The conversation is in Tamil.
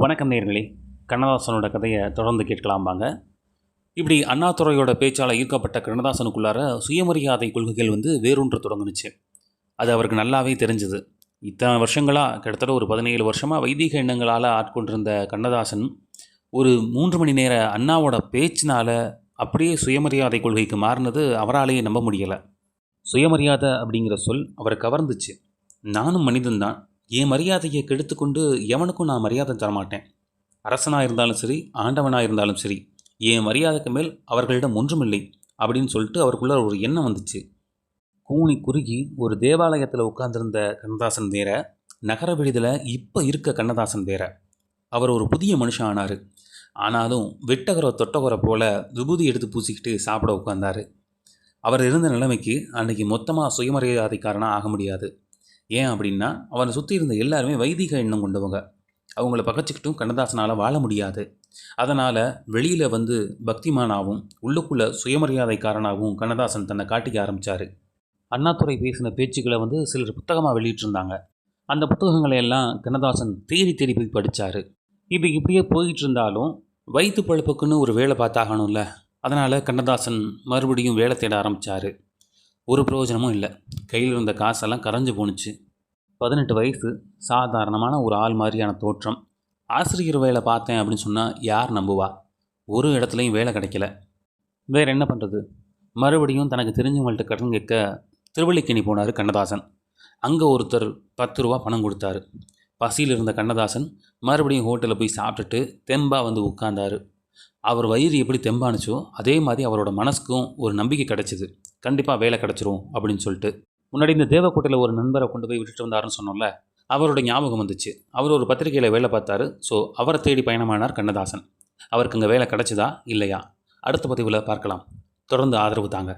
வணக்கம் நேர்களே. கண்ணதாசனோட கதையை தொடர்ந்து கேட்கலாம் வாங்க. இப்படி அண்ணாதுறையோட பேச்சால் ஈர்க்கப்பட்ட கண்ணதாசனுக்குள்ளார சுயமரியாதை கொள்கைகள் வந்து வேறொன்று தொடங்குனுச்சு. அது அவருக்கு நல்லாவே தெரிஞ்சுது. இத்தனை வருஷங்களாக கிட்டத்தட்ட ஒரு பதினேழு வருஷமாக வைதிக எண்ணங்களால் ஆட்கொண்டிருந்த கண்ணதாசன் ஒரு மூன்று மணி நேர அண்ணாவோட பேச்சினால் அப்படியே சுயமரியாதை கொள்கைக்கு மாறினது அவராலேயே நம்ப முடியலை. சுயமரியாதை அப்படிங்கிற சொல் அவரை கவர்ந்துச்சு. நானும் மனிதன்தான். என் மரியாதையை கெடுத்துக்கொண்டு எவனுக்கும் நான் மரியாதை தரமாட்டேன். அரசனாக இருந்தாலும் சரி ஆண்டவனாக இருந்தாலும் சரி என் மரியாதைக்கு மேல் அவர்களிடம் ஒன்றுமில்லை அப்படின்னு சொல்லிட்டு அவருக்குள்ள ஒரு எண்ணம் வந்துச்சு. கூனி குறுகி ஒரு தேவாலயத்தில் உட்கார்ந்திருந்த கண்ணதாசன் வேற நகர விடுதலை இப்போ இருக்க கண்ணதாசன் வேற. அவர் ஒரு புதிய மனுஷன் ஆனார். ஆனாலும் வெட்டகரை தொட்டகரை போல விபூதி எடுத்து பூசிக்கிட்டு சாப்பிட உட்காந்தார் அவர் இருந்த நிலைமைக்கு அன்னைக்கு மொத்தமாக சுயமரியாதைக்காரனாக ஆக முடியாது. ஏன் அப்படின்னா அவனை சுற்றி இருந்த எல்லாருமே வைதிக எண்ணம் கொண்டவங்க. அவங்கள பகச்சிக்கிட்டும் கண்ணதாசனால் வாழ முடியாது. அதனால் வெளியில் வந்து பக்திமானாகவும் உள்ளுக்குள்ளே சுயமரியாதைக்காரனாகவும் கண்ணதாசன் தன்னை காட்டிக்க ஆரம்பித்தார் அண்ணாதுரை பேசின பேச்சுக்களை வந்து சிலர் புத்தகமாக வெளியிட்டிருந்தாங்க. அந்த புத்தகங்களை எல்லாம் கண்ணதாசன் தேடி தேடி போய் படித்தார் இப்போ இப்படியே போயிட்டு இருந்தாலும் வயிற்று பழுப்புக்குன்னு ஒரு வேலை பார்த்தாகணும்ல. அதனால் கண்ணதாசன் மறுபடியும் வேலை தேட ஆரம்பித்தார் ஒரு பிரயோஜனமும் இல்லை. கையில் இருந்த காசெல்லாம் கரைஞ்சு போணுச்சு. பதினெட்டு வயசு சாதாரணமான ஒரு ஆள் மாதிரியான தோற்றம். ஆசிரியர் வேலை பார்த்தேன் அப்படின்னு சொன்னால் யார் நம்புவா? ஒரு இடத்துலையும் வேலை கிடைக்கல. வேறு என்ன பண்ணுறது மறுபடியும் தனக்கு தெரிஞ்சவங்கள்ட்ட கடன் கேட்க திருவள்ளிக்கேணி போனார் கண்ணதாசன். அங்கே ஒருத்தர் பத்து ரூபா பணம் கொடுத்தாரு. பசியில் இருந்த கண்ணதாசன் மறுபடியும் ஹோட்டலில் போய் சாப்பிட்டுட்டு தெம்பாக வந்து உட்கார்ந்தாரு. அவர் வயிறு எப்படி தெம்பானுச்சோ அதே மாதிரி அவரோட மனசுக்கும் ஒரு நம்பிக்கை கிடச்சிது. கண்டிப்பாக வேலை கிடச்சிரும் அப்படின்னு சொல்லிட்டு. முன்னாடி இந்த தேவக்கோட்டையில் ஒரு நண்பரை கொண்டு போய் விட்டுட்டு வந்தாருன்னு சொன்னோம்ல அவரோட ஞாபகம் வந்துச்சு. அவர் ஒரு பத்திரிகையில் வேலை பார்த்தாரு. ஸோ அவரை தேடி பயணமானார் கண்ணதாசன். அவருக்கு இங்கே வேலை கிடச்சிதா இல்லையா? அடுத்த பதிவில் பார்க்கலாம். தொடர்ந்து ஆதரவு தாங்க.